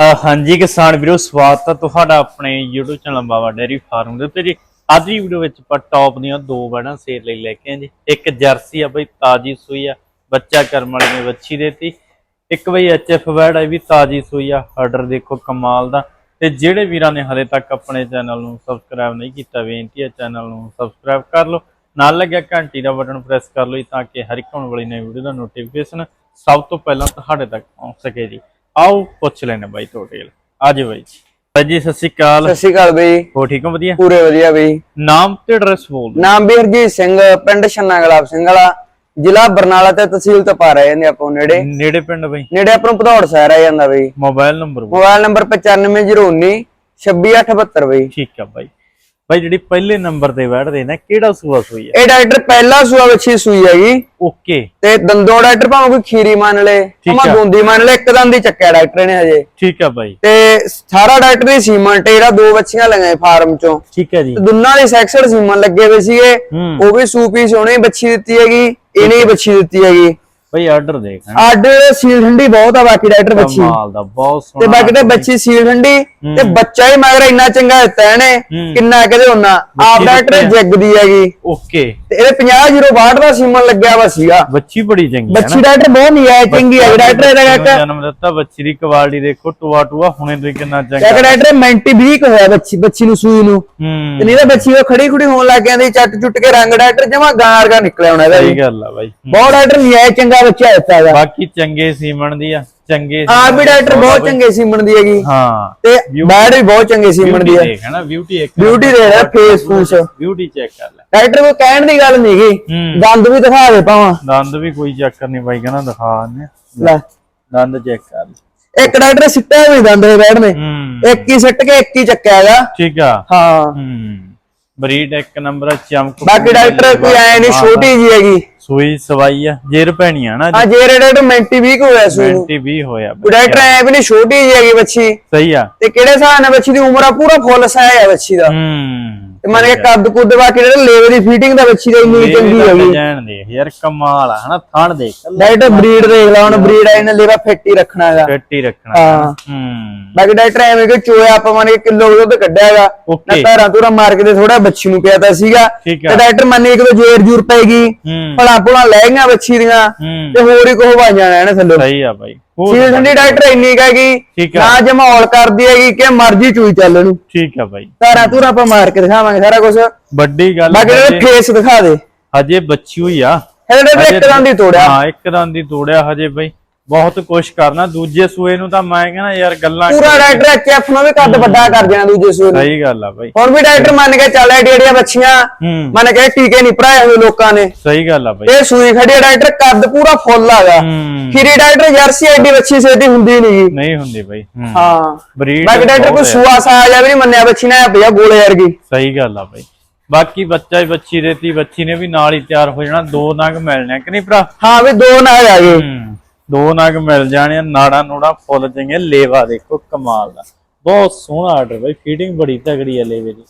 ਹਾਂਜੀ ਕਿਸਾਨ ਵੀਰੋ, ਸਵਾਗਤ ਹੈ ਤੁਹਾਡਾ ਆਪਣੇ YouTube channel Baba dairy farm ਦੇ ਉੱਤੇ ਜੀ। ਅੱਜ ਦੀ ਵੀਡੀਓ ਵਿੱਚ ਆਪਾਂ ਟੌਪ ਦੀਆਂ ਦੋ ਬੈੜਾਂ ਸੇਲ ਲਈ ਲੈ ਕੇ ਆਏ ਜੀ। ਇੱਕ ਜਰਸੀ ਆ ਬਈ, ਤਾਜੀ ਸੂਈ ਆ, ਬੱਚਾ ਕਰਮ ਵਾਲੀ ਨੇ ਵੱਛੀ ਦੇਤੀ। ਇੱਕ ਬਈ ਐਚਐਫ ਬੈੜ ਆ ਵੀ ਤਾਜੀ ਸੂਈ ਆ ਆਰਡਰ ਦੇਖੋ ਕਮਾਲ ਦਾ। ਤੇ ਜਿਹੜੇ ਵੀਰਾਂ ਨੇ ਹਲੇ ਤੱਕ ਆਪਣੇ ਚੈਨਲ ਨੂੰ ਸਬਸਕ੍ਰਾਈਬ ਨਹੀਂ ਕੀਤਾ, ਬੇਨਤੀ ਹੈ ਚੈਨਲ ਨੂੰ ਸਬਸਕ੍ਰਾਈਬ ਕਰ ਲਓ। ਨਾਲ ਲੱਗਿਆ ਘੰਟੀ ਦਾ ਬਟਨ ਪ੍ਰੈਸ ਕਰ ਲਓ ਜੀ, ਤਾਂ ਕਿ ਹਰ ਇੱਕ ਆਉਣ ਵਾਲੀ ਨਵੀਂ ਵੀਡੀਓ ਦਾ ਨੋਟੀਫਿਕੇਸ਼ਨ ਸਭ ਤੋਂ ਪਹਿਲਾਂ ਤੁਹਾਡੇ ਤੱਕ ਪਹੁੰਚ ਸਕੇ ਜੀ। ਆਓ ਪੁੱਛ ਲੈਣੇ ਬਾਈ ਤੁਹਾਡੇ ਬਾਈ ਜੀ। ਬਾਈ ਜੀ ਸਤਿ ਸ਼੍ਰੀ ਅਕਾਲ। ਸਤਿ ਸ਼੍ਰੀ ਅਕਾਲ ਬਈ। ਹੋ ਠੀਕ ਹੋ ਵਧੀਆ? ਪੂਰੇ ਵਧੀਆ ਬਈ। ਨਾਮ ਤੇ ਐਡਰੈਸ ਬੋਲ ਦਿਓ। ਨਾਮ ਵੀ ਹਰਜੀਤ ਸਿੰਘ ਪਿੰਡ ਛੰਨਾ ਗੁਲਾਬ ਸਿੰਘ ਵਾਲਾ। ਜ਼ਿਲ੍ਹਾ ਬਰਨਾਲਾ ਤੇ ਤਹਿਸੀਲ ਤੋਂ ਪਾ ਰਹੇ ਜਾਂਦੇ ਆਪਾਂ ਨੇੜੇ। ਨੇੜੇ ਪਿੰਡ ਬਾਈ? ਨੇੜੇ ਆਪਾਂ ਨੂੰ ਭਦੌੜ ਸ਼ਹਿਰ ਆ ਜਾਂਦਾ ਬਈ। ਮੋਬਾਈਲ ਨੰਬਰ ਮੋਬਾਈਲ ਨੰਬਰ 95019 26872 ਬਈ। ਠੀਕ ਆ ਬਾਈ। ਬਾਈ ਜਿਹੜੀ ਪਹਿਲੇ ਨੰਬਰ ਤੇ ਬੈਠਦੇ ਨੇ ਕਿਹੜਾ ਸੂਆ ਸੂਈ ਹੈ? ਇਹ ਡਾਕਟਰ ਪਹਿਲਾ ਸੂਆ ਵੱਛੀ ਸੂਈ ਹੈਗੀ। ਓਕੇ। ਤੇ ਦੰਦੋਂ ਡਾਕਟਰ ਭਾਵੇਂ ਕੋਈ ਖੀਰੀ ਮੰਨ ਲੇ ਭਾਵੇਂ। ਦੁੰਦੀ ਮੰਨ ਲੇ ਇੱਕ ਦੰਦ ਹੀ ਚੱਕਿਆ ਡਾਕਟਰ ਨੇ ਹਜੇ। ਠੀਕ ਆ ਬਾਈ ਤੇ ਸਾਰਾ ਡਾਕਟਰ ਦੀ ਸੀਮਨ ਜਿਹੜਾ ਦੋ ਬੱਚੀਆਂ ਲਗਾਏ ਫਾਰਮ ਚੋਂ। ਠੀਕ ਹੈ ਜੀ। ਦੋਨਾਂ ਦੀ ਸੈਕਸਡ ਸੀਮਨ ਲੱਗੇ ਹੋਏ ਸੀਗੇ। ਉਹ ਵੀ ਸੂਪੀ ਸੋਹਣੀ ਬੱਚੀ ਦਿੱਤੀ ਹੈਗੀ ਇਹਨੇ ਹੀ। ਬੱਚੀ ਦਿੱਤੀ ਹੈਗੀ। ਬਾਈ ਆਰਡਰ ਦੇਖ ਹਨਾ। ਅੱਡ ਸੀਲ ਠੰਡੀ ਬਹੁਤ ਆ ਬਾਕੀ ਡਾਕਟਰ ਬੱਚੀ। ਕਮਾਲ ਦਾ ਬਹੁਤ ਤੇ ਸੋਹਣਾ ਬਾਕੀ ਤੇ ਬੱਚੀ ਸੀਲ ਠੰਡੀ ਤੇ ਬੱਚਾ ਹੀ ਮਗਰ ਇੰਨਾ ਚੰਗਾ ਦਿੱਤਾ ਇਹਨੇ ਹੂੰ। ਕਿੰਨਾ ਕਹਦੇ ਉਹਨਾਂ ਆਪ ਡਾਕਟਰ। ਜੱਗਦੀ ਹੈਗੀ। ਓਕੇ। ਤੇ ਇਹਦੇ 50 ਦਾ ਸੀਮਨ ਲੱਗਿਆ ਵਾ ਸੀਗਾ। ਬੱਚੀ ਬੜੀ ਚੰਗੀ ਹੈ ਬੱਚੀ ਡਾਕਟਰ ਬਹੁਤ ਨਹੀਂ ਆਇਆ ਚੰਗੀ ਹੈ ਡਾਕਟਰ ਇਹਦਾ ਕਾਕਾ ਜਨਮ ਦਿੱਤਾ ਬੱਚੀ ਦੀ ਕੁਆਲਿਟੀ ਦੇਖੋ ਟੂਆ ਟੂਆ ਹੁਣੇ ਤੋਂ ਹੀ ਕਿੰਨਾ ਚੰਗਾ। ਕਾਕਾ ਡਾਕਟਰ ਮੈਂਟੀ ਵੀਕ ਹੋਇਆ ਬੱਚੀ ਬੱਚੀ ਨੂੰ ਸੂਈ ਨੂੰ। ਤੇ ਹੂੰ ਨਹੀਂ ਤਾਂ ਬੱਚੀ ਉਹ ਖੜੀ ਖੁੜੀ ਹੋਣ ਲੱਗ ਜਾਂਦੀ ਚੱਟ ਚੁੱਟ ਕੇ ਰੰਗ ਡਾਕਟਰ ਜਮਾ ਗਾਂ ਵਰਗਾ ਨਿਕਲਿਆ ਹੋਣਾ ਇਹਦਾ ਸਹੀ ਵੀ। ਗੱਲ ਆ ਬਾਈ। ਹੂੰ। ਬਹੁਤ ਡਾਕਟਰ ਨਹੀਂ ਆਇਆ ਚੰਗਾ ਬੱਚਾ ਦਿੱਤਾ ਹੈਗਾ। ਬਾਕੀ ਚੰਗੇ ਸੀਮਣ ਦੀ ਆ ਚੰਗੇ ਆਪ ਵੀ ਡਾਕਟਰ ਬਹੁਤ ਚੰਗੇ ਸੀਮਨ ਦੀ ਹੈਗੀ। ਹਾਂ। ਤੇ ਬੈਡ ਵੀ ਬਹੁਤ ਚੰਗੇ ਸੀਮਨ ਦੀ ਹੈ ਦੇਖ ਹਨਾ ਬਿਊਟੀ ਇੱਕ ਬਿਊਟੀ ਦੇ ਰਿਹਾ ਫੇਸ ਫੂਸ ਬਿਊਟੀ ਚੈੱਕ ਕਰ ਲੈ। ਡਾਕਟਰ ਕੋ ਕਹਿਣ ਦੀ ਗੱਲ ਨਹੀਂ ਗਈ ਦੰਦ ਵੀ ਦਿਖਾ ਦੇ ਪਾਵਾਂ ਦੰਦ ਵੀ ਕੋਈ ਚੱਕਰ ਨਹੀਂ ਬਾਈ ਕਹਿੰਦਾ ਦਿਖਾ ਨੇ ਲੈ। ਦੰਦ ਚੈੱਕ ਕਰ ਲੈ। ਇੱਕ ਡਾਕਟਰ ਸਿੱਟਿਆ ਵੀ ਦੰਦ ਦੇ ਬੈਡ ਨੇ ਇੱਕ ਹੀ ਸਿੱਟ ਕੇ ਇੱਕ ਹੀ ਚੱਕਿਆ ਹੈਗਾ। ਠੀਕ ਆ। ਹਾਂ। ਹੂੰ। ਬਰੀਡ ਇੱਕ ਨੰਬਰ ਚਮਕ ਬਾਕੀ ਡਾਕਟਰ ਕੋਈ ਐ ਨਹੀਂ ਛੋਟੀ ਜੀ ਹੈਗੀ। ਸੂਈ ਸਵਾਈ ਆ ਜੇਰ ਪੈਣੀ ਆ ਨਾ ਆ ਜਿਹੜੇ ਡਾਕਟਰ ਮੈਂਟੀ ਵੀਕ ਹੋਇਆ ਸੀ। ਨੂੰ 20 ਹੋਇਆ ਡਾਕਟਰ ਐ ਵੀ ਨਹੀਂ ਛੋਟੀ ਜੀ ਹੈਗੀ ਬੱਚੀ। ਸਹੀ ਆ। ਤੇ ਕਿਹੜੇ ਹਿਸਾਬ ਨਾਲ ਬੱਚੀ ਦੀ ਉਮਰ ਆ? ਪੂਰਾ ਫੁੱਲ ਸਾਇਆ ਹੈ ਬੱਚੀ ਦਾ। ਹੂੰ। ਤੇ ਮੰਨ ਕੇ ਕੱਦ ਕੁੱਦ ਬਾਕੀ ਜਿਹੜੇ ਲੇਵੇ ਦੀ ਫੀਟਿੰਗ ਦਾ ਬੱਚੀ ਦਾ ਇੰਨੀ ਚੰਗੀ ਹੈਗੀ ਜਾਣ ਦੇ ਯਾਰ ਕਮਾਲ ਆ ਹਨਾ ਥਣ ਦੇਖ। ਡਾਕਟਰ ਬਰੀਡ ਦੇਖ ਲਾ ਹੁਣ ਬਰੀਡ ਆ ਇਹਨੇ ਲੇਵਾ ਫਿੱਟ ਹੀ ਰੱਖਣਾ ਹੈਗਾ। ਫਿੱਟ ਹੀ ਰੱਖਣਾ ਹਾਂ। ਹੂੰ। ਬਾਕੀ ਡਾਕਟਰ ਐਵੇਂ ਕਿ ਚੋਇਆ ਆਪਾਂ ਮੰਨ ਕੇ ਕਿਲੋ ਦੁੱਧ ਕੱਢਿਆ ਹੈਗਾ। ਨਾ ਧਾਰਾਂ ਧੂਰਾ ਮਾਰ ਕੇ ਥੋੜਾ ਬੱਚੀ ਨੂੰ ਪਿਆਤਾ ਸੀਗਾ। ਤੇ ਡਾਕਟਰ ਮੰਨੇ ਕਿਲੋ ਜੇਰ ਜੂਰ ਪੈਗੀ ਹੂੰ। ਭਲਾ ਭੁਲਾ ਲੈ ਗਈਆਂ ਬੱਚੀ ਦੀਆਂ। ਹੂੰ। ਤੇ ਹੋਰ ਹੀ ਕੋਹ ਬਣ ਜਾਣਾ ਇਹਨੇ ਥੱਲੇ। ਸਹੀ ਆ ਬਾਈ। ਸੀਲ ਠੰਡੀ ਡਾਕਟਰ ਇੰਨੀ ਕਹੇਗੀ ਠੀਕ ਆ। ਨਾ ਜਮਾਉਲ ਕਰਦੀ ਹੈਗੀ ਕਿ ਮਰਜ਼ੀ ਚੂਈ ਚੱਲ ਇਹਨੂੰ। ਠੀਕ ਆ ਬਾਈ। ਧਾਰਾਂ ਧੂਰਾ ਆਪਾਂ ਮਾਰ ਕੇ ਦਿਖਾਵਾਂਗੇ ਸਾਰਾ ਕੁਝ ਵੱਡੀ ਗੱਲ ਬਾਕੀ ਹਜੇ- ਫੇਸ ਦਿਖਾ ਦੇ। ਹਜੇ ਬੱਚੀ ਹੋਈ ਆ। ਇਹਦੇ ਇੱਕ ਦੰਦ ਹੀ ਤੋੜਿਆ। ਹਾਂ ਇੱਕ ਦੰਦ ਦੀ ਤੋੜਿਆ ਹਜੇ ਬਈ। ਬਹੁਤ ਕੁਛ ਕਰਨਾ ਦੂਜੇ ਸੂਏ ਨੂੰ ਤਾਂ ਮੈਂ ਕਹਿੰਦਾ ਯਾਰ ਗੱਲਾਂ ਪੂਰਾ ਡਾਕਟਰ ਐਚਐਫ ਨੂੰ ਵੀ ਕੱਦ ਵੱਡਾ ਕਰ ਦੇਣਾ ਦੂਜੇ ਸੂਏ ਨੂੰ। ਸਹੀ ਗੱਲ ਆ ਬਾਈ। ਹੁਣ ਵੀ ਡਾਕਟਰ ਮੰਨ ਕੇ ਚੱਲ ਐਡੀਆਂ ਐਡੀਆਂ ਬੱਚੀਆਂ ਮੰਨ ਕੇ ਟੀਕੇ ਨਹੀਂ ਭਰਾਏ ਹੋਏ ਲੋਕਾਂ ਨੇ। ਸਹੀ ਗੱਲ ਆ ਬਾਈ। ਇਹ ਸੂਈ ਖੜੀ ਆ ਡਾਕਟਰ ਕੱਦ ਪੂਰਾ ਫੁੱਲ ਆਗਾ ਖੀਰੀ ਡਾਕਟਰ ਜਰਸੀ ਐਡੀ ਬੱਚੀ ਸੇਦੀ ਹੁੰਦੀ ਨਹੀਂ ਨਹੀਂ ਹੁੰਦੀ ਬਾਈ। ਹੂੰ। ਬਰੀਡ ਬਾਕੀ ਡਾਕਟਰ ਕੋਈ ਸੂਆ ਸਾਜਾ ਵੀ ਨਹੀਂ ਮੰਨਿਆ ਬੱਚੀ ਨੇ ਪਿਆ ਗੋਲੇ ਵਰਗੀ। ਸਹੀ ਗੱਲ ਆ ਬਾਈ। ਬਾਕੀ ਬੱਚਾ ਹੀ ਬੱਚੀ ਦੇਤੀ ਬੱਚੀ ਨੇ ਵੀ ਨਾਲ ਹੀ ਤਿਆਰ ਹੋ ਜਾਣਾ ਦੋ ਨਗ ਮਿਲਣੇ ਆ ਕਿ ਨਹੀਂ ਭਰਾ? ਹਾਂ ਵੀ ਦੋ ਨਾਲ ਆ ਗਏ। ਦੋ ਨਗ ਮਿਲ ਜਾਣੇ ਨਾੜਾ ਨੂੜਾ ਫੁੱਲ ਚੰਗੇ ਲੇਵਾ ਦੇਖੋ ਕਮਾਲ ਦਾ। ਬਹੁਤ ਸੋਹਣਾ ਆਰਡਰ ਬਾਈ ਫੀਡਿੰਗ ਬੜੀ ਤਗੜੀ ਆ ਲੇਵੇ ਦੀ।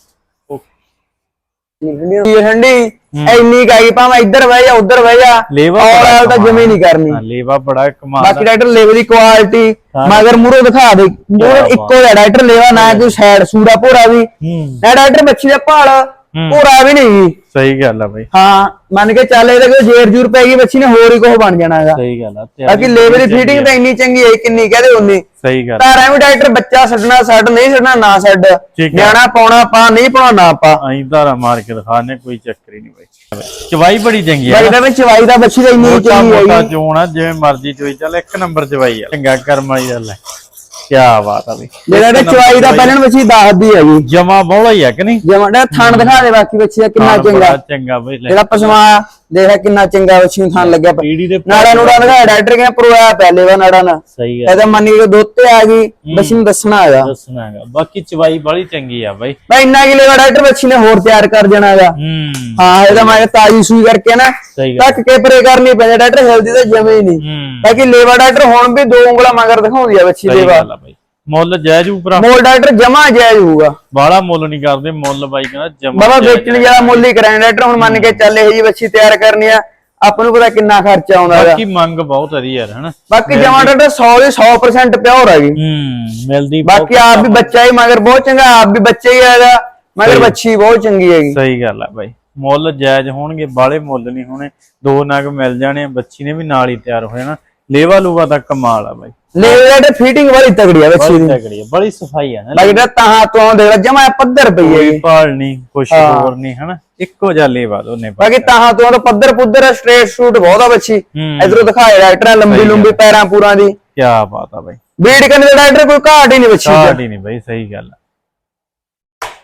ਇਹ ਠੰਡੀ? ਇੰਨੀ ਕਾਈ ਭਾਵੇਂ ਇੱਧਰ ਬਹਿ ਜਾ ਉੱਧਰ ਬਹਿ ਜਾ ਲੇਵਾ ਔਰ ਤਾਂ ਜਮੇ ਨਹੀਂ ਕਰਨੀ। ਲੇਵਾ ਬੜਾ ਕਮਾਲ ਬਾਕੀ ਡਾਕਟਰ ਲੇਵੇ ਦੀ ਕੁਆਲਿਟੀ ਮਗਰ ਮੂਰੋ ਦਿਖਾ ਦੇ। ਮੂਰੋ ਇੱਕੋ ਜਿਹਾ ਡਾਕਟਰ ਲੇਵਾ ਨਾ ਕੋਈ ਸਾਈਡ ਸੂਰਾ ਭੋਰਾ ਵੀ। ਨਾ ਡਾਕਟਰ ਮੱਛੀ ਦਾ ਭਾਲ ਭੋਰਾ ਵੀ ਨਹੀਂ ਸਹੀ ਗੱਲ ਆ ਬਾਈ। ਹਾਂ ਮੰਨ ਕੇ ਚੱਲ ਇਹਦਾ ਕੋਈ ਜੇਰ ਜੂਰ ਪੈ ਗਈ ਬੱਚੀ ਨੇ ਹੋਰ ਹੀ ਕੁਝ ਬਣ ਜਾਣਾ ਹੈਗਾ। ਸਹੀ ਗੱਲ ਆ ਬਾਕੀ ਲੇਵੇ ਦੀ ਫੀਟਿੰਗ ਤਾਂ ਇੰਨੀ ਚੰਗੀ ਹੈ ਕਿੰਨੀ ਕਹਦੇ ਉਨੀ। ਸਹੀ ਗੱਲ ਤਾਂ ਐਵੇਂ ਡਾਕਟਰ ਬੱਚਾ ਛੱਡਣਾ ਛੱਡ ਨਹੀਂ ਛੱਡਣਾ ਨਾ ਛੱਡ। ਹੈ। ਨਿਆਣਾ ਪਾਉਣਾ ਪਾ ਨਹੀਂ ਪਾਉਣਾ ਨਾ ਪਾ। ਅਹੀਂ ਧਾਰਾ ਮਾਰ ਕੇ ਦਿਖਾਣੇ ਕੋਈ ਚੱਕਰ ਹੀ ਨਹੀਂ ਬਾਈ। ਚਵਾਈ ਬੜੀ ਚੰਗੀ ਆ। ਤਾਂ ਵਿੱਚ ਚਵਾਈ ਦਾ ਬੱਚੀ ਦਾ ਇੰਨੀ ਮੋਟਾ ਚੰਗੀ ਮੋਟਾ ਹੈਗੀ। ਚੋਣ ਆ ਜਿਵੇਂ ਮਰਜ਼ੀ ਚੋਈ ਚੱਲ ਇੱਕ ਨੰਬਰ ਚਵਾਈ ਆ। ਚੰਗਾ ਕਰਮ ਵਾਲੀ ਗੱਲ ਹੈ ਕੀ ਬਾਤ ਆ ਬਈ। ਜਿਹੜਾ ਤੇ ਚਵਾਈ ਦਾ ਪਹਿਲਣ ਬੱਚੀ ਦੱਸਦੀ ਹੈਗੀ ਜਮਾ ਬੋਲਾ ਹੀ ਆ ਕਿ ਨਹੀਂ? ਜਮਾ ਥਣ ਦਿਖਾ ਦੇ ਬਾਕੀ ਬੱਚੀ ਦਾ ਕਿੰਨਾ ਚੰਗਾ। ਚੰਗਾ ਬਈ ਲੈ। ਜਿਹੜਾ ਪਸਮਾ ਦੇਖਿਆ ਕਿੰਨਾ ਚੰਗਾ ਬੱਚੀ ਨੂੰ ਥਣ ਲੱਗਿਆ ਪੀੜੀ ਦੇ ਨਾੜਾ ਨੂੜਾ ਦਿਖਾਇਆ ਡਾਕਟਰ ਕਹਿੰਦਾ ਪਰੋਇਆ ਪਹਿਲੇ ਵਾ ਨਾੜਾ ਨਾ ਸਹੀ ਇਹਦਾ ਮੰਨੀ ਕਿ ਦੁੱਧ ਤੇ ਆ ਗਈ ਨੂੰ ਦੱਸਣਾ ਹੈਗਾ। ਦੱਸਣਾ ਹੈਗਾ। ਬਾਕੀ ਚਵਾਈ ਬੜੀ ਚੰਗੀ ਆ ਬਾਈ। ਮੈਂ ਇੰਨਾ ਕਿ ਲੈਵਾ ਡਾਕਟਰ ਬੱਚੀ ਨੇ ਹੋਰ ਤਿਆਰ ਕਰ ਦੇਣਾ ਹੈਗਾ। ਹੂੰ। ਇਹਦਾ ਮੈਂ ਤਾਜੀ ਸੂਈ ਕਰਕੇ ਨਾ ਤੱਕ ਕੇ ਪਰੇ ਕਰਨੀ ਪੈਂਦੀ ਡਾਕਟਰ ਹੈਲਦੀ ਤਾਂ ਜਮੇ ਹੀ ਨਹੀਂ। ਬਾਕੀ ਲੇਵਾ ਡਾਕਟਰ ਹੁਣ ਵੀ ਦੋ ਉਂਗਲਾਂ ਮਗਰ ਦਿਖਾਉਂਦੀ ਆ ਸਹੀ ਲੇਵਾ। ਮੁੱਲ ਜਾਇਜ਼ ਉਪਰਾ ਮੋਲ ਡਾਕਟਰ ਜਮਾ ਜਾਇਜ਼ ਹੋਊਗਾ। ਬਾਲਾ ਮੁੱਲ ਨਹੀਂ ਕਰਦੇ ਮੁੱਲ ਬਾਈ ਕਹਿੰਦਾ ਜਮਾ ਬਾਬਾ ਵੇਚਣ ਜਿਹੜਾ ਮੁੱਲ ਹੀ ਕਰਾਂਗੇ ਡਾਕਟਰ ਹੁਣ ਮੰਨ ਕੇ ਚੱਲ ਇਹ ਜੀ ਬੱਚੀ ਤਿਆਰ ਕਰਨੀ ਆ ਆਪਾਂ ਨੂੰ ਪਤਾ ਕਿੰਨਾ ਖਰਚਾ ਆਉਂਦਾ ਬਾਕੀ ਮੰਗ ਬਹੁਤ ਹੈ ਯਾਰ ਹਨਾ? ਬਾਕੀ ਜਮਾ ਡਾਟਾ 100 ਦੇ 100% ਪਿਓਰ ਹੈਗੀ ਹੂੰ ਮਿਲਦੀ ਬਾਕੀ ਆਪ ਵੀ ਬੱਚਾ ਹੀ ਮਗਰ ਬਹੁਤ ਚੰਗਾ ਆਪ ਵੀ ਬੱਚੇ ਹੀ ਹੈਗਾ ਮਗਰ। ਬੱਚੀ ਬਹੁਤ ਚੰਗੀ ਹੈਗੀ। ਸਹੀ ਗੱਲ ਆ ਬਾਈ। ਮੁੱਲ ਜਾਇਜ਼ ਹੋਣਗੇ ਬਾਲੇ ਮੁੱਲ ਨਹੀਂ ਹੋਣੇ ਦੋ ਨਗ ਮਿਲ ਜਾਣੇ ਬੱਚੀ ਨੇ ਵੀ ਨਾਲ ਹੀ ਤਿਆਰ ਹੋ ਜਾਣਾ ਲੇਵਾ ਲੂਵਾ ਦਾ ਕਮਾਲ ਆ ਬਾਈ। ਲੇਵਲ ਤੇ ਫਿਟਿੰਗ ਵਾਲੀ ਤਗੜੀ ਆ ਬੱਚੀ ਦੀ ਤਗੜੀ ਆ ਬੜੀ ਸਫ਼ਾਈ ਆ ਨਾ। ਬਾਕੀ ਤਾਂ ਤਾਂ ਤੋਂ ਦੇਖ ਲੈ ਜਮਾ ਪੱਧਰ ਪਈ ਹੈਗੀ। ਭਾਲ ਨਹੀਂ ਕੁਛ ਹਾਂ। ਹੋਰ ਨਹੀਂ ਹਨਾ? ਇੱਕੋ ਜਿਹਾ ਲੇਵਾ ਦੋਨੇ ਬਾਕੀ ਤਾਂ ਤੋਂ ਤਾਂ ਪੱਧਰ ਪੁੱਧਰ ਸਟ੍ਰੇਟ ਸ਼ੂਟ ਬਹੁਤ ਆ ਬੱਚੀ। ਹੂੰ। ਇਧਰੋਂ ਦਿਖਾਏ ਡਾਕਟਰਾਂ ਲੰਬੀ ਲੰਬੀ ਪੈਰਾਂ ਪੂਰਾਂ ਦੀ। ਕੀ ਬਾਤ ਆ ਬਾਈ। ਬੀੜ ਕਰਨ ਦੇ ਡਾਕਟਰ ਕੋਈ ਘਾਟ ਹੀ ਨਹੀਂ ਬੱਚੀ ਦੀ। ਸਾਡੀ ਨਹੀਂ ਬਾਈ ਸਹੀ ਗੱਲ ਆ।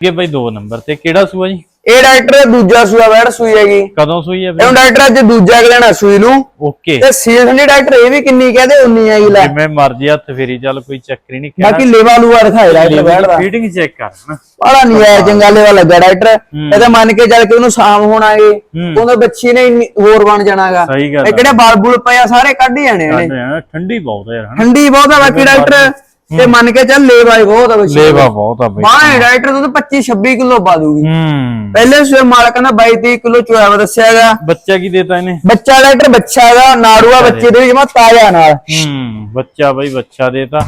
ਇਹ ਬਾਈ ਦੋ ਨੰਬਰ ਤੇ ਕਿਹੜਾ ਸੂਆ ਜੀ? ਇਹ ਡਾਕਟਰ ਦੂਜਾ ਸੂਆ ਵੈੜ ਸੂਈ ਹੈਗੀ। ਕਦੋਂ ਸੂਈ ਇਹਨੂੰ ਬਾਈ ਡਾਕਟਰ ਅੱਜ ਦੂਜਾ ਲੈਣਾ ਸੂਈ ਨੂੰ ਓਕੇ। ਤੇ ਸੀਲ ਠੰਡੀ ਡਾਕਟਰ ਇਹ ਵੀ ਕਿੰਨੀ ਕਹਦੇ ਉਨੀ ਹੈਗੀ ਲੈ। ਜਿਵੇਂ ਮਰਜ਼ੀ ਹੱਥ ਫੇਰੀ ਚੱਲ ਕੋਈ ਚੱਕਰ ਨਹੀਂ ਬਾਕੀ ਲੇਵਾ ਲੂਆ ਦਿਖਾਏ ਡਾਕਟਰ ਵੈੜ ਦਾ। ਫੀਡਿੰਗ ਚੈੱਕ ਕਰ ਹਨਾ? ਬੜਾ ਨਹੀਂ ਆਇਆ ਚੰਗਾ ਲੇਵਾ ਲੱਗਾ ਡਾਕਟਰ। ਇਹ ਤਾਂ ਮੰਨ ਕੇ ਚੱਲ ਕੇ ਉਹਨੂੰ ਸਾਮ ਹੋਣਾਗੇ ਹੂੰ। ਉਹਦੇ ਬੱਚੀ ਨੇ ਹੋਰ ਬਣ ਜਾਣਾਗਾ। ਇਹ ਕਿਹੜੇ ਬਲ ਬੁਲ ਪਏ ਆ ਸਾਰੇ ਕੱਢ ਹੀ ਜਾਣੇ ਸਾਡੇ ਠੰਡੀ ਬਹੁਤ ਹਨਾ? ਠੰਡੀ ਬਹੁਤ ਆ ਬਾਕੀ ਡਾਕਟਰ। ਤੇ ਮੰਨ ਕੇ ਚੱਲ ਲੇਵਾ ਹੀ ਬਹੁਤ ਆ ਬੱਚੀ ਲੇਵਾ ਬਹੁਤ ਆ ਬਾਈ। ਬਾਹਰ ਡਾਕਟਰ ਤੋਂ 25 26 ਕਿਲੋ ਪਾ ਦੂਗੀ। ਹੂੰ। ਪਹਿਲੇ ਸਵੇ ਮਾਲਕ ਨੇ 22 30 ਕਿਲੋ ਚੋਇਆ ਵਾ ਦੱਸਿਆਗਾ ਬੱਚਾ ਕੀ ਦੇਤਾ ਇਹਨੇ? ਬੱਚਾ ਡਾਕਟਰ ਬੱਚਾ ਹੈਗਾ ਨਾੜੂਆ ਬੱਚੇ ਦੇ। ਜਮਾ ਤਾਜ਼ਾ ਨਾਲ। ਹੂੰ ਬੱਚਾ ਬਾਈ ਬੱਚਾ ਦੇਤਾ।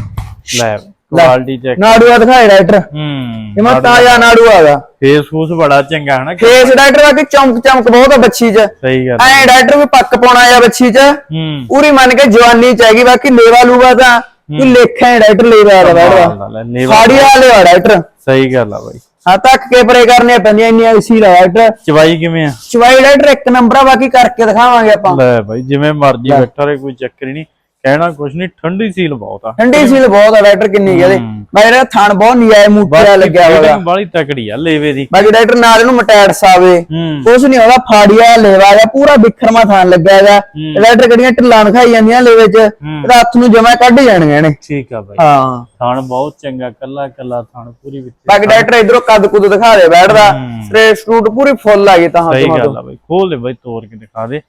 ਲੈ ਕੁਆਲਿਟੀ ਚੈੱਕ ਨਾੜੂਆ ਦਿਖਾਏ ਡਾਕਟਰ ਹੂੰ ਜਮਾ ਤਾਜ਼ਾ ਨਾੜੂਆ ਹੈਗਾ ਫੇਸ ਫੂਸ ਬੜਾ ਚੰਗਾ ਹਨਾ ਫੇਸ ਡਾਕਟਰ ਬਾਕੀ ਚਮਕ ਚਮਕ ਬਹੁਤ ਆ ਬੱਚੀ 'ਚ। ਸਹੀ ਗੱਲ ਐ ਡਾਕਟਰ ਵੀ ਪੱਕ ਪਾਉਣਾ ਆ ਬੱਚੀ 'ਚ। ਹੂੰ। ਪੂਰੀ ਮੰਨ ਕੇ ਜਵਾਨੀ ਚ ਹੈਗੀ ਬਾਕੀ ਲੇਵਾ ਲੂਵਾ ਤਾਂ। ਲੇਖਾ ਹੈ ਡਾਕਟਰ ਲੇਵਾ ਦਾ ਬੈਠਦਾ ਲੈ ਲੇਵਾ ਸਾੜੀ ਵਾਲੇ। ਡਾਕਟਰ ਸਹੀ ਗੱਲ ਆ ਬਾਈ। ਹਾਂ ਤੱਕ ਕੇ ਪਰੇ ਕਰਨੇ ਪੈਂਦੀਆਂ ਇੰਨੀਆਂ ਇਸੀ ਦਾ ਡਾਕਟਰ ਚਵਾਈ ਕਿਵੇਂ ਆ? ਚਵਾਈ ਡਾਕਟਰ ਇੱਕ ਨੰਬਰ ਆ ਬਾਕੀ ਕਰਕੇ ਦਿਖਾਵਾਂਗੇ ਆਪਾਂ। ਲੈ ਬਾਈ ਜਿਵੇਂ ਮਰਜ਼ੀ ਬੈਠਾ ਰਹੇ ਕੋਈ ਚੱਕਰ ਨਹੀਂ। ਕਹਿਣਾ ਕੁਛ ਨਹੀਂ ਠੰਡੀ ਸੀਲ ਬਹੁਤ ਆ। ਠੰਡੀ ਸੀਲ ਬਹੁਤ ਆ ਡਾਕਟਰ ਕਿੰਨੀ ਕਹਦੇ ਮੇਰੇ ਥਣ ਬਹੁਤ ਨਿਆਏ ਮੂਟਿਆ ਲੱਗਿਆ ਹੋਇਆ। ਬਾਲੀ ਤਕੜੀ ਆ ਲੇਵੇ ਦੀ। ਬਾਕੀ ਡਾਕਟਰ ਨਾਲ ਇਹਨੂੰ ਮਟੈਟਸ ਆਵੇ ਹੂੰ। ਕੁਛ ਨਹੀਂ ਉਹਦਾ ਫਾੜੀਆ ਲੇਵਾ ਜਾਂ ਪੂਰਾ ਬਿਖਰਮਾ ਥਾਨ ਲੱਗਿਆ ਹੈਗਾ ਡਾਕਟਰ ਕਿਹੜੀਆਂ ਢਿੱਲਾਂ ਦਿਖਾਈ ਜਾਂਦੀਆਂ ਲੇਵੇ ਚ ਇਹਦਾ ਹੱਥ ਨੂੰ ਜਮਾ ਕੱਢ ਜਾਣਗੇ ਨੇ। ਠੀਕ ਆ ਬਾਈ। ਹਾਂ। ਥਣ ਬਹੁਤ ਚੰਗਾ ਕੱਲਾ ਕੱਲਾ ਥਣ ਪੂਰੀ ਵਿੱਚ ਬਾਕੀ ਡਾਕਟਰ ਇਧਰੋਂ ਕੱਦ ਕੁੱਦ ਦਿਖਾ ਦੇ ਬੈਠਦਾ। ਸਟ੍ਰੇਟ ਸਟੂਟ ਪੂਰੀ ਫੁੱਲ ਆ ਗਈ ਤਾਂ ਸਹੀ ਗੱਲ ਆ ਬਾਈ ਖੋਲ ਦੇ ਬਾਈ ਤੋੜ ਕੇ ਦਿਖਾ ਦੇ।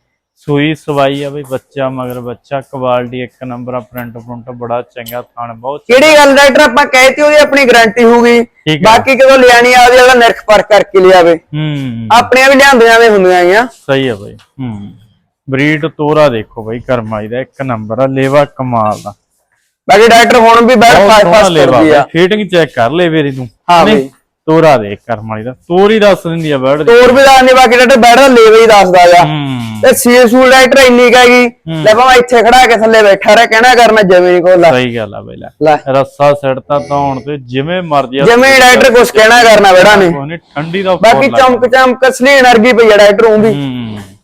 ਸੂਈ ਸਵਾਈ ਆ ਬਈ ਬੱਚਾ ਮਗਰ ਬੱਚਾ ਕੁਆਲਿਟੀ ਇੱਕ ਨੰਬਰ ਆ ਪ੍ਰਿੰਟ ਪ੍ਰਿੰਟ ਬੜਾ ਚੰਗਾ ਥਣ ਬਹੁਤ ਕਿਹੜੀ ਗੱਲ ਡਾਕਟਰ ਆਪਾਂ ਕਹਿਤੀ ਉਹਦੀ ਆਪਣੀ ਗਾਰੰਟੀ ਹੋਊਗੀ। ਆ। ਬਾਕੀ ਕਦੋਂ ਲਿਆਣੀ ਆਦੀ ਉਹਦਾ ਨਿਰਖ ਪਰ ਕਰਕੇ ਲਿਆਵੇ। ਹੂੰ। ਆਪਣੀਆਂ ਵੀ ਲਿਆਂਦੀਆਂ ਵੇ ਹੁੰਦੀਆਂ ਆਈਆਂ ਸਹੀ ਆ ਬਾਈ ਹੂੰ। ਬਰੀਡ ਤੋਰਾ ਦੇਖੋ ਬਾਈ ਕਰਮਾਈ ਦਾ ਇੱਕ ਨੰਬਰ ਆ ਲੇਵਾ ਕਮਾਲ ਦਾ। ਬਾਕੀ ਡਾਕਟਰ ਹੁਣ ਵੀ ਬੈਠ ਫਾਸਟ ਲੇਵਾ ਕਰਦੀ ਆ। ਫੀਟਿੰਗ ਚੈੱਕ ਕਰ ਲੈ ਵੀਰੇ ਤੂੰ। ਹਾਂ ਬਈ। ਤੋਰਾ ਦੇਖ ਕਰਮਾਈ ਦਾ ਤੋਰ ਦੱਸ ਦਿੰਦੀ ਆ ਬਰਡ ਤੋਰ ਵੀ ਦਾ ਨਹੀਂ ਬਾਕੀ ਡਾਕਟਰ ਬੈਠਦਾ ਲੇਵੇ ਹੀ ਦੱਸਦਾ ਆ। ਤੇ ਸੀਲ ਸੂਲ ਰਾਈਟਰ ਇੰਨੀ ਕਹੇਗੀ ਲੈ ਭਾਵੇਂ ਇੱਥੇ ਖੜਾ ਕੇ ਥੱਲੇ ਬੈਠਾ ਰਹਿ ਕਹਿਣਾ ਕਰਨਾ ਜਿਵੇਂ ਨਹੀਂ ਕੋਲ ਸਹੀ ਗੱਲ ਆ ਬਈ ਰੱਸਾ ਸਿੜਤਾ ਧੌਣ ਤੇ ਜਿਵੇਂ ਮਰਜ਼ੀ ਜਿਵੇਂ ਰਾਈਟਰ ਕੁਝ ਕਹਿਣਾ ਕਰਨਾ ਬੇੜਾ ਨਹੀਂ। ਠੰਡੀ ਦਾ ਬਾਕੀ ਚਮਕ ਚਮਕ ਅਸਲੀ એનર્ਜੀ ਪਈ ਰਾਈਟਰ ਉਹ ਵੀ।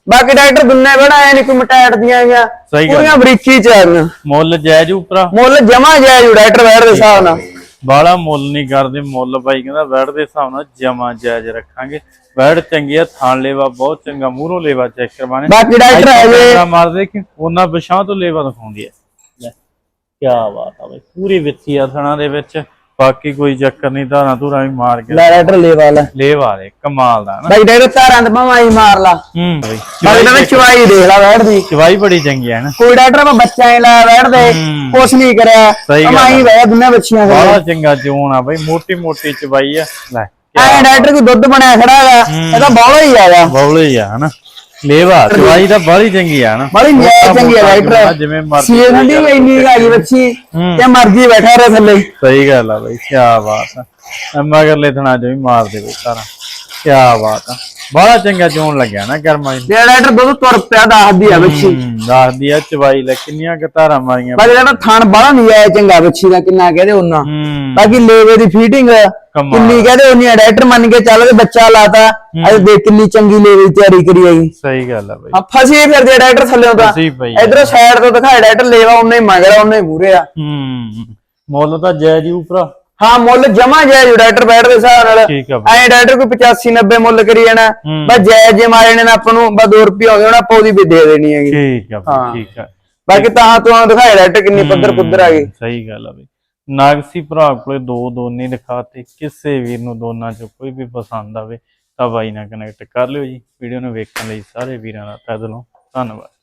ਬਾਕੀ ਡਾਕਟਰ ਦੁੰਨੇ ਬਣਾ ਆਇਆ ਨਹੀਂ ਕੋਈ ਮਟੈਟ ਦੀਆਂ ਗਿਆ ਪੂਰੀਆਂ ਬਰੀਕੀ ਚ ਆ ਮੁੱਲ ਜਾਇਜ਼ ਉਪਰਾ। ਮੁੱਲ ਜਮਾ ਜਾਇਜ਼ ਡਾਕਟਰ ਵੈਰ ਦੇ ਹਿਸਾਬ ਨਾਲ। ਬਾਲਾ ਮੁੱਲ ਨਹੀਂ ਕਰਦੇ ਮੁੱਲ ਬਾਈ ਕਹਿੰਦਾ ਵੈੜ ਦੇ ਹਿਸਾਬ ਨਾਲ ਜਮਾ ਜਾਇਜ਼ ਰੱਖਾਂਗੇ। ਵੈੜ ਚੰਗੀ ਆ ਥਾਣ ਲੇਵਾ ਬਹੁਤ ਚੰਗਾ ਮੂਹਰੋਂ ਲੇਵਾ ਚੈੱਕ ਕਰਵਾਣੇ ਬਾਕੀ ਡਾਕਟਰ ਹਜੇ ਮਾਰਦੇ ਕਿ ਉਹਨਾਂ ਵਿਸ਼ਾਂ ਤੋਂ ਲੇਵਾ ਦਿਖਾਉਂਦੀ ਹੈ ਲੈ ਕੀ ਬਾਤ ਆ ਬਈ ਪੂਰੀ ਵਿੱਥੀ ਆ ਥਣਾ ਦੇ ਵਿੱਚ। ਬਾਕੀ ਕੋਈ ਚੱਕਰ ਨਹੀਂ ਧਾਰਾਂ ਧੂਰਾਂ ਵੀ ਮਾਰ ਕੇ ਲੈ ਡਾਕਟਰ ਲੈ ਵਾਲਾ ਲੇਵਾ ਦੇ ਕਮਾਲ ਦਾ ਨਾ। ਬਾਈ ਡਾਕਟਰ ਤਾਰਾਂ ਤੇ ਭਾਵੇਂ ਹੀ ਮਾਰ ਲਾ। ਹੂੰ। ਬਈ ਬਾਕੀ ਤਾਂ ਚਵਾਈ ਦੇਖ ਲਾ ਬੈਠ ਦੀ। ਚਵਾਈ ਬੜੀ ਚੰਗੀ ਹੈ ਨਾ। ਕੋਈ ਡਾਕਟਰ ਆਪਾਂ ਬੱਚਾ ਹੀ ਲਾ ਬੈਠ ਦੇ। ਕੁਛ ਨਹੀਂ ਕਰਿਆ। ਸਹੀ ਗੱਲ ਭਾਵੇਂ ਹੀ ਬੈਠ ਦੁੰਨੇ ਬੱਚੀਆਂ ਕਰੇ ਬੜਾ ਚੰਗਾ ਜੂਨ ਆ ਬਈ ਮੋਟੀ ਮੋਟੀ ਚਵਾਈ ਆ। ਲੈ ਐ ਡਾਕਟਰ ਕੋਈ ਦੁੱਧ ਬਣਿਆ ਖੜਾ ਹੈਗਾ ਇਹਦਾ ਬੌਲਾ ਹੀ ਹੈਗਾ। ਬੌਲੇ ਹੀ ਆ ਹਨਾ। ਲੇਵਾ ਚਵਾਈ ਤਾਂ ਬੜੀ ਚੰਗੀ ਆ ਨਾ। ਬੜੀ ਨਿਆਇ ਚੰਗੀ ਮੋਟਾ ਡਾਕਟਰ ਜਿਵੇਂ ਮਰਜ਼ੀ ਸੀਏ ਠੰਡੀ ਇੰਨੀ ਹੈਗੀ ਬੱਚੀ। ਤੇ ਮਰਜ਼ੀ ਬੈਠਾ ਰਹੇ ਥੱਲੇ। ਸਹੀ ਗੱਲ ਆ ਬਈ ਕੀ ਬਾਤ ਆ। ਮਗਰ ਲੈ ਥਣਾ ਜੋ ਵੀ ਮਾਰ ਦੇ ਬਈ ਸਾਰਾ। ਕੀ ਬਾਤ ਆ। ਬੜਾ ਚੰਗਾ ਜੂਨ ਲੱਗਿਆ ਨਾ ਕਰਮਾਈ ਤੇ ਡਾਕਟਰ ਦੁੱਧ ਤੁਰ ਪਿਆ ਦੱਸਦੀ ਆ ਬੱਚੀ। ਦੱਸਦੀ ਆ ਚਵਾਈ ਲੈ ਕਿੰਨੀਆਂ ਕਤਾਰਾਂ ਮਾਰੀਆਂ। ਬਾਕੀ ਜਿਹੜਾ ਥਣ ਬੜਾ ਨਹੀਂ ਆਇਆ ਚੰਗਾ ਬੱਚੀ ਦਾ ਕਿੰਨਾ ਕਹਦੇ ਉਹਨਾਂ ਬਾਕੀ ਲੇਵੇ ਦੀ ਫੀਟਿੰਗ ਕਿੰਨੀ ਕਹਦੇ ਉਨੀ ਡਾਕਟਰ ਮੰਨ ਕੇ ਚੱਲ ਤੇ ਬੱਚਾ ਲਾਤਾ। ਅੱਜ ਦੇਖ ਕਿੰਨੀ ਚੰਗੀ ਲੇਵੇ ਦੀ ਤਿਆਰੀ ਕਰੀ ਹੈਗੀ ਸਹੀ ਗੱਲ ਆ ਬਈ। ਆ ਫਸੀ ਫਿਰਦੇ ਡਾਕਟਰ ਥੱਲੇ ਤਾਂ ਫਸੀ ਪਈ ਇਧਰੋਂ ਸਾਈਡ ਤੋਂ ਦਿਖਾਏ ਡਾਕਟਰ ਲੇਵਾ ਉਹਨੇ ਮਗਰ ਉਹਨੇ ਮੂਰੇ ਆ। ਹੂੰ। ਮੁੱਲ ਤਾਂ ਜਾਇਜ਼ ਹੀ ਉਪਰਾ ਹਾਂ ਮੁੱਲ ਜਮਾ ਜਾਇਜ਼ ਡਾਕਟਰ ਬੈਠ ਦੇ ਹਿਸਾਬ ਨਾਲ। ਐ ਡਾਕਟਰ ਕੋਈ 85 90 ਮੁੱਲ ਕਰੀ ਜਾਣਾ। ਹੂੰ। ਬਸ ਜਾਇਜ਼ ਜੇ ਮਾਰੇ ਨੇ ਆਪਾਂ ਨੂੰ ਬਸ 2 ਰੁਪਏ ਹੋ ਗਏ ਉਹਨਾਂ ਆਪਾਂ ਉਹਦੀ ਵੀ ਦੇ ਦੇਣੀ ਹੈਗੀ। ਠੀਕ ਆ ਹਾਂ। ਠੀਕ ਆ। ਬਾਕੀ ਤਾਂ ਤੋਂ ਦਿਖਾਏ ਡਾਕਟਰ ਕਿੰਨੀ ਪੱਧਰ ਪੁੱਧਰ ਆ ਗਈ। ਸਹੀ ਗੱਲ ਆ ਬਈ। ਨਾਗਸੀ ਭਰਾ ਕੋਲੇ ਦੋ ਦੋਨੇ ਦਿਖਾਤੇ ਕਿਸੇ ਵੀਰ ਨੂੰ ਦੋਨਾਂ ਚੋਂ ਕੋਈ ਵੀ ਪਸੰਦ ਆਵੇ ਤਾਂ ਬਾਈ ਨਾਲ ਕਨੈਕਟ ਕਰ ਲਿਓ ਜੀ। ਵੀਡੀਓ ਨੂੰ ਵੇਖਣ ਲਈ ਸਾਰੇ ਵੀਰਾਂ ਦਾ ਤਹਿ ਦਿਲੋਂ ਧੰਨਵਾਦ।